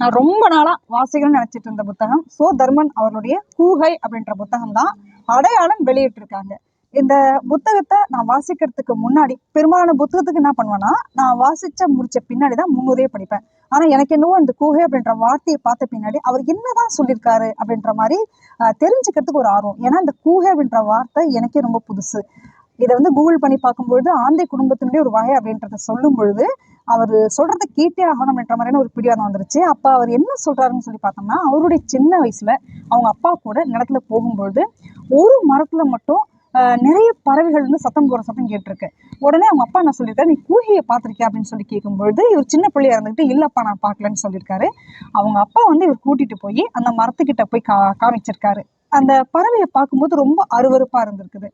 நான் ரொம்ப நாளாக வாசிக்கணும்னு நினச்சிட்டு இருந்த புத்தகம் சோ தர்மன் அவருடைய கூகை அப்படின்ற புத்தகம் தான் அடையாளம் வெளியிட்டிருக்காங்க. இந்த புத்தகத்தை நான் வாசிக்கிறதுக்கு முன்னாடி பெரும்பாலான புத்தகத்துக்கு என்ன பண்ணுவேன்னா நான் வாசிச்ச முடிச்ச பின்னாடி தான் முன்னுரையே படிப்பேன். ஆனால் எனக்கு என்னவோ இந்த கூகை அப்படின்ற வார்த்தையை பார்த்த பின்னாடி அவர் என்னதான் சொல்லியிருக்காரு அப்படின்ற மாதிரி தெரிஞ்சுக்கிறதுக்கு ஒரு ஆர்வம். ஏன்னா இந்த கூகை அப்படின்ற வார்த்தை எனக்கே ரொம்ப புதுசு. இதை வந்து கூகுள் பண்ணி பார்க்கும்பொழுது ஆந்தை குடும்பத்தினுடைய ஒரு வகை அப்படின்றத சொல்லும் பொழுது அவர் சொல்றதை கேட்டே ஆகணும் என்ற மாதிரியான ஒரு பிடிவாதம் வந்துருச்சு. அப்ப அவர் என்ன சொல்றாருன்னு சொல்லி பார்த்தோம்னா அவருடைய சின்ன வயசுல அவங்க அப்பா கூட நிலத்துல போகும்பொழுது ஒரு மரத்துல மட்டும் நிறைய பறவைகள் வந்து சத்தம் போற சத்தம் கேட்டிருக்கு. உடனே அவங்க அப்பா என்ன சொல்லியிருக்காரு நீ கூகையை பார்த்திருக்கியா? அப்படின்னு சொல்லி கேட்கும்பொழுது இவர் சின்ன பிள்ளையா இருந்துகிட்டு இல்லப்பா நான் பார்க்கலன்னு சொல்லியிருக்காரு. அவங்க அப்பா வந்து இவர் கூட்டிட்டு போய் அந்த மரத்துக்கிட்ட போய் கா காமிச்சிருக்காரு. அந்த பறவையை பார்க்கும்போது ரொம்ப அருவருப்பா இருந்திருக்குது.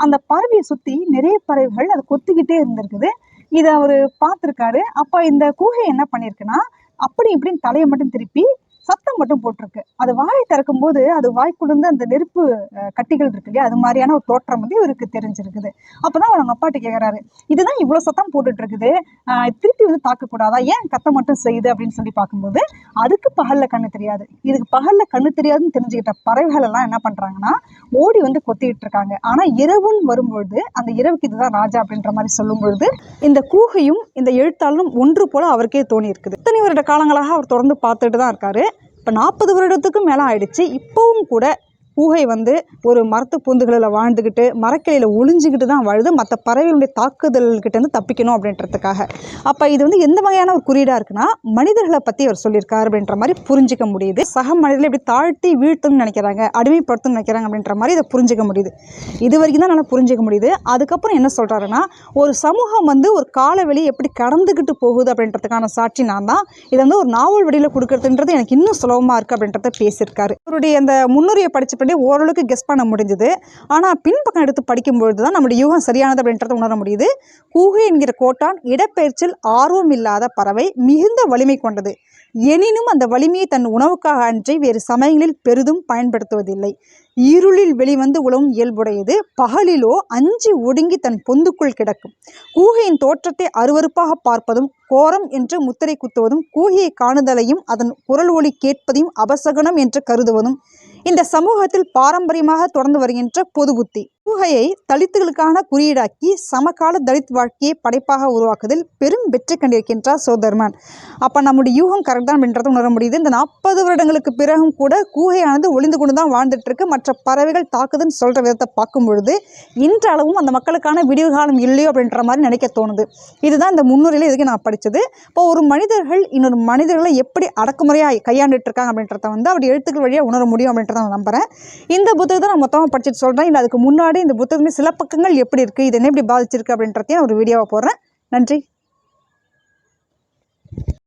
அந்த பறவையை சுத்தி நிறைய பறவைகள் அதை கொத்திக்கிட்டே இருந்திருக்குது. இதை அவர் பார்த்துருக்காரு அப்போ இந்த கூகை என்ன பண்ணியிருக்குன்னா அப்படி இப்படின்னு தலையை மட்டும் திருப்பி சத்தம் மட்டும் போட்டிருக்கு. அது வாயை திறக்கும் போது அது வாய்க்குள்ளேருந்து அந்த நெருப்பு கட்டிகள் இருக்கு இல்லையா? அது மாதிரியான ஒரு தோற்றம் வந்து இவருக்கு தெரிஞ்சிருக்குது. அப்போதான் அவர் அவங்க அப்பாட்ட கேட்குறாரு இதுதான் இவ்வளோ சத்தம் போட்டுட்டு இருக்குது திருப்பி வந்து தாக்கக்கூடாதா? ஏன் கத்த மட்டும் செய்யுது அப்படின்னு சொல்லி பார்க்கும்போது அதுக்கு பகல்ல கண்ணு தெரியாது. இதுக்கு பகல்ல கண்ணு தெரியாதுன்னு தெரிஞ்சுக்கிட்ட பறவைகள் எல்லாம் என்ன பண்ணுறாங்கன்னா ஓடி வந்து கொத்திக்கிட்டு இருக்காங்க ஆனால் இரவுன்னு வரும்பொழுது அந்த இரவுக்கு இதுதான் ராஜா அப்படின்ற மாதிரி சொல்லும் பொழுது இந்த கூகையும் இந்த எழுத்தாளரும் ஒன்று போல அவருக்கே தோணி இருக்குது இத்தனை வருட காலங்களாக அவர் தொடர்ந்து பார்த்துட்டு தான் இருக்காரு. இப்போ நாற்பது வருடத்துக்கும் மேலே ஆயிடுச்சு. இப்போவும் கூட கூகை வந்து ஒரு மரத்து பொந்துகளில் வாழ்ந்துக்கிட்டு மரக்கிளையில் ஒளிஞ்சிக்கிட்டு தான் வாழுது. மற்ற பறவைகளுடைய தாக்குதல்கிட்டேருந்து தப்பிக்கணும் அப்படின்றதுக்காக. அப்போ இது வந்து எந்த வகையான ஒரு குறியீடாக இருக்குன்னா மனிதர்களை பற்றி அவர் சொல்லியிருக்கார் அப்படின்ற மாதிரி புரிஞ்சிக்க முடியுது. சக மனிதர்களை இப்படி தாழ்த்தி வீழ்த்துன்னு நினைக்கிறாங்க அடிமைப்படுத்தும் நினைக்கிறாங்க அப்படின்ற மாதிரி இதை புரிஞ்சிக்க முடியுது. இது வரைக்கும் தான் நல்லா புரிஞ்சிக்க முடியுது. அதுக்கப்புறம் என்ன சொல்கிறாருன்னா ஒரு சமூகம் வந்து ஒரு காலவெளி எப்படி கடந்துக்கிட்டு போகுது அப்படின்றதுக்கான சாட்சி நான் தான். இதை வந்து ஒரு நாவல் வடியில் கொடுக்கறதுன்றது எனக்கு இன்னும் சுலபமாக இருக்குது அப்படின்றத பேசியிருக்காரு. அவருடைய அந்த முன்னுரையை படித்த பின்னாடி ஓரளவுக்கு கெஸ் பண்ண முடிஞ்சுது. ஆனால் பின்பக்கம் எடுத்து படிக்கும்பொழுது தான் நம்முடைய யூகம் சரியானது அப்படின்றத உணர முடியுது. கூகை என்கிற கோட்டான் இடப்பெயர்ச்சியில் ஆர்வம் இல்லாத பறவை மிகுந்த வலிமை கொண்டது. எனினும் அந்த வலிமையை தன் உணவுக்காக அன்றி வேறு சமயங்களில் பெரிதும் பயன்படுத்துவதில்லை. இருளில் வெளிவந்து உழவும் இயல்புடையது. பகலிலோ அஞ்சு ஒடுங்கி தன் பொந்துக்குள் கிடக்கும். கூகையின் தோற்றத்தை அருவருப்பாக பார்ப்பதும் கோரம் என்று முத்திரை குத்துவதும் கூகையை காணுதலையும் அதன் குரல் ஒளி கேட்பதையும் அபசகனம் என்று கருதுவதும் இந்த சமூகத்தில் பாரம்பரியமாக தொடர்ந்து வருகின்ற பொது புத்தி புகையை தலித்துகளுக்கான குறியீடாக்கி சமகால தலித் வாழ்க்கையை படைப்பாக உருவாக்குவதில் பெரும் வெற்றி கண்டிருக்கின்றார் சோதர்மன். அப்போ நம்முடைய யூகம் கரெக்ட் தான் அப்படின்றத உணர முடியுது. இந்த நாற்பது வருடங்களுக்கு பிறகும் கூட கூகையானது ஒளிந்து கொண்டு தான் வாழ்ந்துட்டுருக்கு. மற்ற பறவைகள் தாக்குதுன்னு சொல்கிற விதத்தை பார்க்கும் பொழுது இன்றளவும் அந்த மக்களுக்கான விடிவு காலம் இல்லையோ அப்படின்ற மாதிரி நினைக்க தோணுது. இதுதான் இந்த முன்னுரையில் இதுக்கு நான் படித்தது இப்போ ஒரு மனிதர்கள் இன்னொரு மனிதர்களை எப்படி அடக்குமுறையாக கையாண்டுட்டு இருக்காங்க அப்படின்றத வந்து அவருடைய எழுத்துக்கள் வழியாக உணர முடியும் அப்படின்றத நான் நம்புகிறேன் இந்த புத்தகத்தை நான் மொத்தமாக படிச்சுட்டு சொல்கிறேன் இல்லை அதுக்கு முன்னாடி இந்த புத்தகமே சில பக்கங்கள் எப்படி இருக்குது இது என்ன எப்படி பாதிச்சிருக்கு அப்படின்றதையும் ஒரு வீடியோவை போடுறேன். நன்றி.